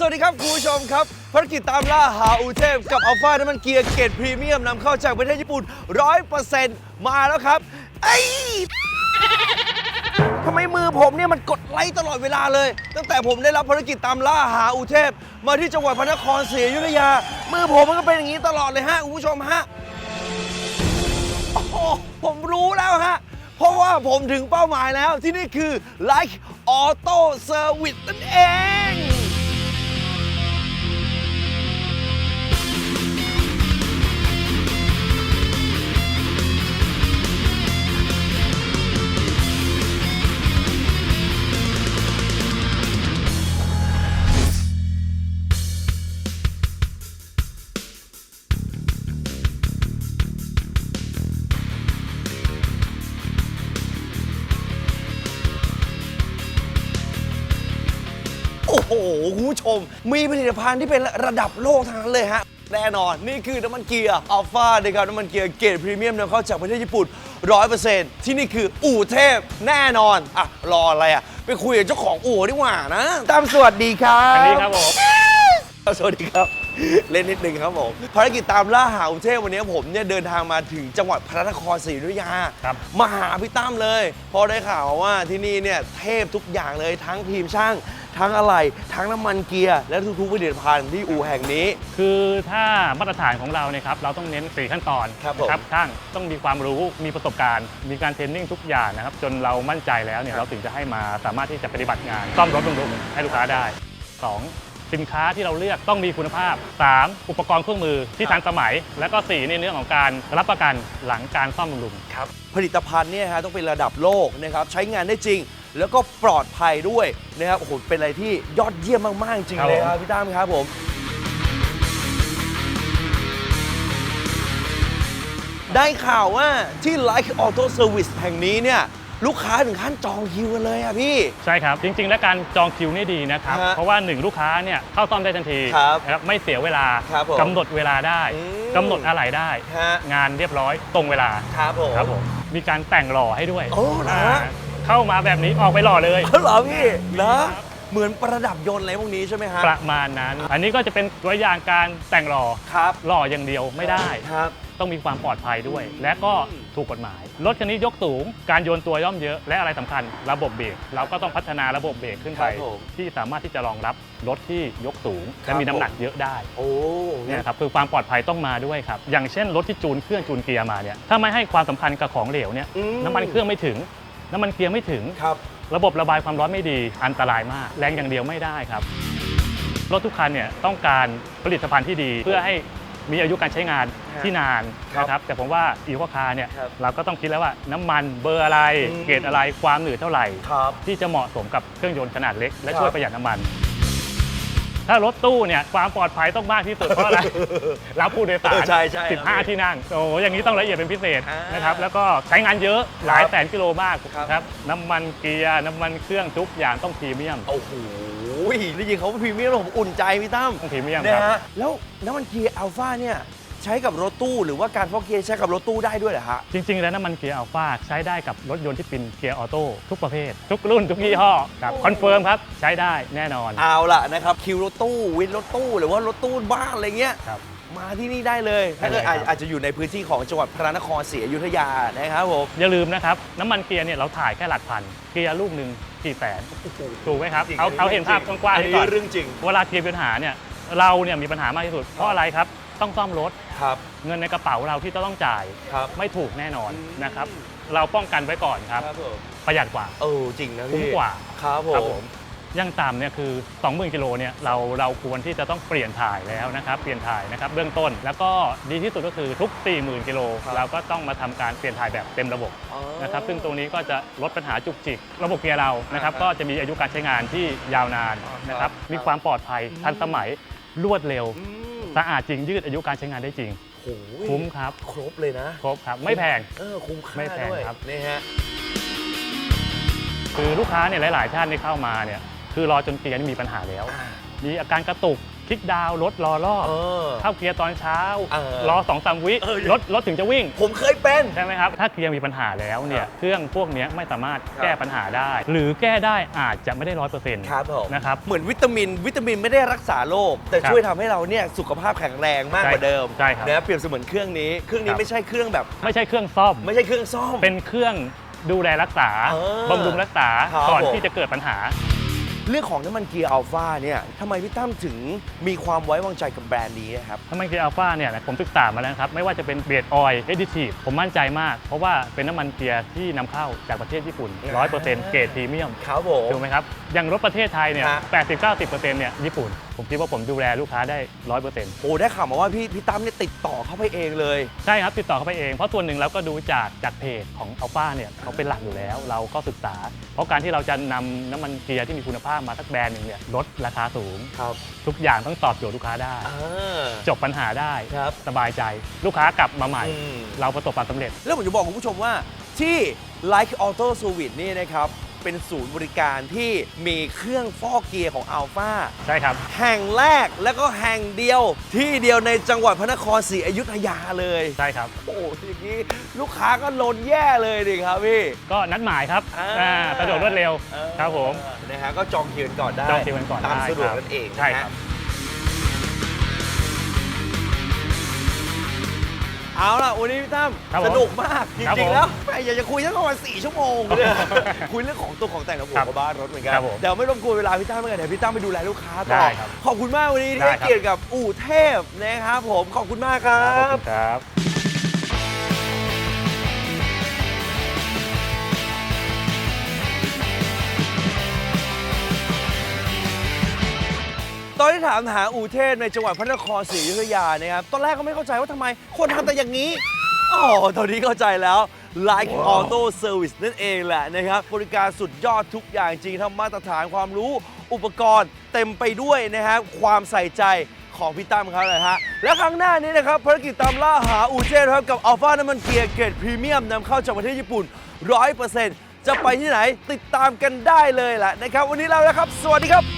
สวัสดีครับคุณผู้ชมครับภารกิจตามล่าหาอูเทพกับอัลฟาน้ำมันเกียร์เกรดพรีเมียมนำเข้าจากประเทศญี่ปุ่น100%มาแล้วครับไอ้ยทำไมมือผมเนี่ยมันกดไลค์ตลอดเวลาเลย ตั้งแต่ผมได้รับภารกิจตามล่าหาอูเทพ มาที่จังหวัดพระนครศรีอยุธยา มือผมมันก็เป็นอย่างนี้ตลอดเลยฮะคุณผู้ชมฮะโอ้โหผมรู้แล้วฮะ เพราะว่าผมถึงเป้าหมายแล้วที่นี่คือ Like Auto Service นั่นเอง โอ้โหคุณผู้ชม มีผลิตภัณฑ์ที่เป็นระดับโลกทั้งนั้นเลยฮะ แน่นอน นี่คือน้ำมันเกียร์อัลฟานะครับน้ำมันเกียร์เกรดพรีเมียมนำเข้าจากประเทศญี่ปุ่น 100%ที่นี่คืออู่เทพแน่นอน อะ รออะไรอะ ไปคุยกับเจ้าของอู่ดีกว่านะ ตามสวัสดีครับสวัสดีครับผม สวัสดีครับ เล่นนิดนึงครับผมภารกิจตามล่าหาอุเทพวันนี้ผมเนี่ยเดินทางมาถึงจังหวัดพระนครศรีอยุธยาครับ มาหาพี่ตั้มเลยเพอได้ข่าวว่าที่นี่เนี่ยเทพทุกอย่างเลยทั้งทีมช่าง ทั้งอะไรทั้งน้ำมันเกียร์ และทุกๆผลิตภัณฑ์ที่อู่แห่งนี้ คือถ้ามาตรฐานของเราเนี่ยครับเราต้องเน้น4ขั้นตอนครับผม นะช่างต้องมีความรู้มีประสบการณ์ มีการเทรนนิ่งทุกอย่างนะครับ จนเรามั่นใจแล้วเนี่ยครับเราถึงจะให้มาสามารถที่จะปฏิบัติงานซ่อมรถบำรุงให้ลูกค้าได้ 2. สินค้าที่เราเลือกต้องมีคุณภาพ 3. อุปกรณ์เครื่องมือที่ทันสมัย และก็ 4 ในเรื่องของการรับประกันหลังการซ่อมบำรุงครับผลิตภัณฑ์เนี่ยฮะต้องเป็นระดับโลกนะครับใช้งานได้จริง แล้วก็ปลอดภัยด้วยนะครับโอ้โหเป็นอะไรที่ยอดเยี่ยมมากๆจริงครับเลยผมครับพี่ตั้มครับผม ได้ข่าวว่าที่ Like Auto Service แห่งนี้เนี่ยลูกค้าถึงขั้นจองคิวกันเลยอะพี่ ใช่ครับ จริง ๆ และการจองคิวนี่ดีนะครับ ฮะเพราะว่าหนึ่งลูกค้าเนี่ยเข้าซ่อมได้ทันทีครับนะครับไม่เสียเวลาครับผมกำหนดเวลาได้อืม กำหนดอะไรได้ ฮะงานเรียบร้อยตรงเวลาครับผม ครับผมมีการแต่งหล่อให้ด้วยโอ้เหรอฮะา เข้ามาแบบนี้ออกไปหล่อเลยเอาเหรอพี่เหรอเหมือนประดับยนต์อะไรพวกนี้ใช่ไหมฮะประมาณนั้น อันนี้ก็จะเป็นตัวอย่างการแต่งหล่อครับหล่ออย่างเดียวไม่ได้ ครับ ต้องมีความปลอดภัยด้วย และก็ถูกกฎหมาย รถคันนี้ยกสูง การโยนตัวย่อมเยอะ และอะไรสำคัญ ระบบเบรก เราก็ต้องพัฒนาระบบเบรกขึ้นไป ครับผมที่สามารถที่จะรองรับรถที่ยกสูง ครัและบ มีน้ำหนักผมเยอะได้ โอ้เนี่ยครับคือความปลอดภัยต้องมาด้วยครับ อย่างเช่นรถที่จูนเครื่องจูนเกียร์มาเนี่ยถ้าไม่ให้ความสำคัญกับของเหลวเนี่ยอืน้ำมันเครื่องไม่ถึง น้ำมันเกียร์ไม่ถึง ครับ ระบบระบายความร้อนไม่ดีอันตรายมาก แรงอย่างเดียวไม่ได้ครับ รถทุกคันเนี่ยต้องการผลิตภัณฑ์ที่ดี เพื่อให้มีอายุการใช้งานฮะที่นานครับนะครับแต่ผมว่าอีโคคาร์เนี่ยครับเราก็ต้องคิดแล้วว่าน้ำมันเบอร์อะไร อืม เกรดอะไรความหนืดเท่าไหร่ ครับ ที่จะเหมาะสมกับเครื่องยนต์ขนาดเล็กและครับช่วยประหยัดน้ำมัน ถ้ารถตู้เนี่ยความปลอดภัยต้องมากที่สุดเพราะอะไร รับผู้โดยสาเอรอใช่ใช่ครับ15 ที่นั่ง โอ้โหอย่างนี้ต้องละเอียดเป็นพิเศษอ่านนะครับ แล้วก็ใช้งานเยอะหลายแสนกิโลมากครับ ครับ น้ำมันเกียร์ น้ำมันเครื่องทุกอย่างต้องพรีเมียม โอ้โหได้ยินเขาว่าพรีเมียมแล้วผมอุ่นใจพี่ตั้มต้องพรีเมียมนะครับครัฮะบ แล้วน้ำมันเกียร์อัลฟาเนี่ยใช้กับรถตู้ หรือว่าการฟอกเกียร์ใช้กับรถตู้ได้ด้วยเหรอฮะ จริงๆ แล้วน้ำมันเกียร์อัลฟาใช้ได้กับรถยนต์ที่เป็นเกียร์ออโต้ทุกประเภท ทุกรุ่นทุกยี่ห้อครับคอนเฟิร์มครับใช้ได้แน่นอน เอาล่ะนะครับคิวรถตู้วินรถตู้หรือว่ารถตู้บ้านอะไรเงี้ย ครับ มาที่นี่ได้เลยถ้าเกิดได้เลยครับ อาจจะอยู่ในพื้นที่ของจังหวัดพระนครศรีอยุธยานะครับผม อย่าลืมนะครับ น้ำมันเกียร์เนี่ยเราถ่ายแค่หลักพัน เกียร์ลูกหนึ่งกี่แสนถูกไหมครับ จริงเอาเอาเห็นภาพกว้างอัๆนให้นี้ก่อน เรื่องจริง เวลาเกียร์มีปัญหาเนี่ยเราเนี่ยมีปัญหามากที่สุด เพราะอะไรครับ ต้องซ่อมรถ ครับ เงินในกระเป๋าเราที่ต้องจ่าย ครับ ไม่ถูกแน่นอนอืมนะครับ เราป้องกันไว้ก่อนครับ ครับผมประหยัดกว่า เออจริงนะคุ้มพี่กว่าครับผครับมผมอยังต่ำเนี่ยคือ 20,000กิโลเนี่ยเราเราควรที่จะต้องเปลี่ยนถ่ายแล้วนะครับ เปลี่ยนถ่ายนะครับเบื้องต้น แล้วก็ดีที่สุดก็คือทุก 40,000กิโลครับเราก็ต้องมาทำการเปลี่ยนถ่ายแบบเต็มระบบ อ๋อ นะครับซึ่งตรงนี้ก็จะลดปัญหาจุกจิก ระบบเกียร์เรานะครับอ่าฮะก็จะมีอายุการใช้งานที่ยาวนานอ่าฮะนะครับครับ มีความปลอดภัยอืมทันสมัย รวดเร็ว อืมสะอาดจริง ยืดอายุการใช้งานได้จริง โอ้โหคุ้มครับ ครบเลยนะ ครบครับ ไม่แพง เออคุ้มค่าไม่แพงด้วยครับ นี่ฮะ คือลูกค้าเนี่ยหลาย ๆ ท่านที่เข้ามาเนี่ยคือรอจนเกียร์นี่มีปัญหาแล้ว อ่า มีอาการกระตุก คลิกดาวน์รถรอรอบเออ เข้าเกียร์ตอนเช้าเออรอสองสามวิเออ รถรถถึงจะวิ่ง ผมเคยเป็น ใช่ไหมครับ ถ้าเกียร์มีปัญหาแล้วเนี่คยรับเครื่องพวกเนี้ยไม่สามารถครับแก้ปัญหาได้ หรือแก้ได้อาจจะไม่ได้ร้อยเปอร์เซ็นต์ครับผม นะครับ เหมือนวิตามิน วิตามินไม่ได้รักษาโรคแต่ครับช่วยทำให้เราเนี่ยสุขภาพแข็งแรงมากกว่าใช่เดิมใช่ครับนะเปรียบเสมือนเครื่องนี้ เครื่องนี้ครับ ไม่ใช่เครื่องแบบ ไม่ใช่เครื่องซ่อม ไม่ใช่เครื่องซ่อม เป็นเครื่องดูแลรักษาเออบำรุงรักษา ครับก่อนผม ที่จะเกิดปัญหา เรื่องของน้ำมันเกียร์อัลฟาเนี่ยทำไมพี่ตั้มถึงมีความไว้วางใจกับแบรนด์นี้นะครับ น้ำมันเกียร์อัลฟาเนี่ยผมศึกษามาแล้วนะครับ ไม่ว่าจะเป็นเบรดออยล์เอดิทีฟผมมั่นใจมาก เพราะว่าเป็นน้ำมันเกียร์ที่นำเข้าจากประเทศญี่ปุ่น 100%เกรดพรีเมียมครับผมถูกไหมครับอย่างรถประเทศไทยเนี่ยฮะ 80-90%เนี่ยญี่ปุ่น ผมคิดว่าผมดูแลลูกค้าได้100%โอ้ได้ข่าวมาว่าพี่พี่ตั้มเนี่ยติดต่อเข้าไปเองเลย ใช่ครับ ติดต่อเข้าไปเอง เพราะส่วนหนึ่งเราก็ดูจากจากเพจของอัลฟาเนี่ยเขาเป็นหลักอยู่แล้ว เราก็ศึกษา เพราะการที่เราจะนำน้ำมันเกียร์ที่มีคุณภาพมาสักแบรนด์หนึ่งเนี่ยลดราคาสูง ครับทุกอย่างต้องตอบโจทย์ลูกค้าได้ อ่าจบปัญหาได้ ครับสบายใจลูกค้ากลับมาใหม่ อืม เราประสบความสำเร็จ แล้วผมจะบอกคุณผู้ชมว่าที่ Like Auto Service นี่นะครับ เป็นศูนย์บริการที่มีเครื่องฟอกเกียร์ของ Alpha ใช่ครับ แห่งแรกแล้วก็แห่งเดียวที่เดียวในจังหวัดพระนครศรีอยุธยาเลย ใช่ครับ โอ้โหอย่างนี้ลูกค้าก็ลนแย่เลยดิครับพี่ ก็นัดหมายครับอ่า อ่าสะดวกรวดเร็วเออครับผม นะฮะก็จองคิวกันก่อนได้จองคิวกันก่อนตามได้สะดวกครับนั่นเองนะฮะใช่ครับ เอาล่ะวันนี้พี่ตั้มครับผมสนุกมาก จครับริงผมๆแล้วแม่อยากจะคุยทั้งประมาณสี่ชั่วโมงเลย คุยเรื่องของตัวของแต่งระบบครับกับบ้านรถเหมือนกันครับผมเดี๋ยวไม่รบกวนเวลาพี่ตั้มแล้วกันเดี๋ยวพี่ตั้มไปดูแลลูกค้าต่อได้ครับขอบคุณมากวันนี้ที่ได้ให้ครับ เกียรติกับอู่เทพนะครับผมขอบคุณมากครัขอบบ คุณครับ ตอนที่ถามหาอู่เทพในจังหวัดพระนครศรีอยุธยานะครับ ตอนแรกก็ไม่เข้าใจว่าทำไมคนทำแต่อย่างนี้อ๋อตอนนี้เข้าใจแล้ว Like Auto Service นั่นเองแหละนะครับ บริการสุดยอดทุกอย่างจริงทั้งมาตรฐานความรู้อุปกรณ์เต็มไปด้วยนะครับ ความใส่ใจของพี่ตั้มเขาเลยฮะ และครั้งหน้านี้นะครับภารกิจตามล่าหาอู่เทพนะครับกับอัลฟาน้ำมันเกียร์เกรดพรีเมียมนำเข้าจากประเทศญี่ปุ่น 100%จะไปที่ไหนติดตามกันได้เลยแหละนะครับ วันนี้เราแล้วครับ สวัสดีครับ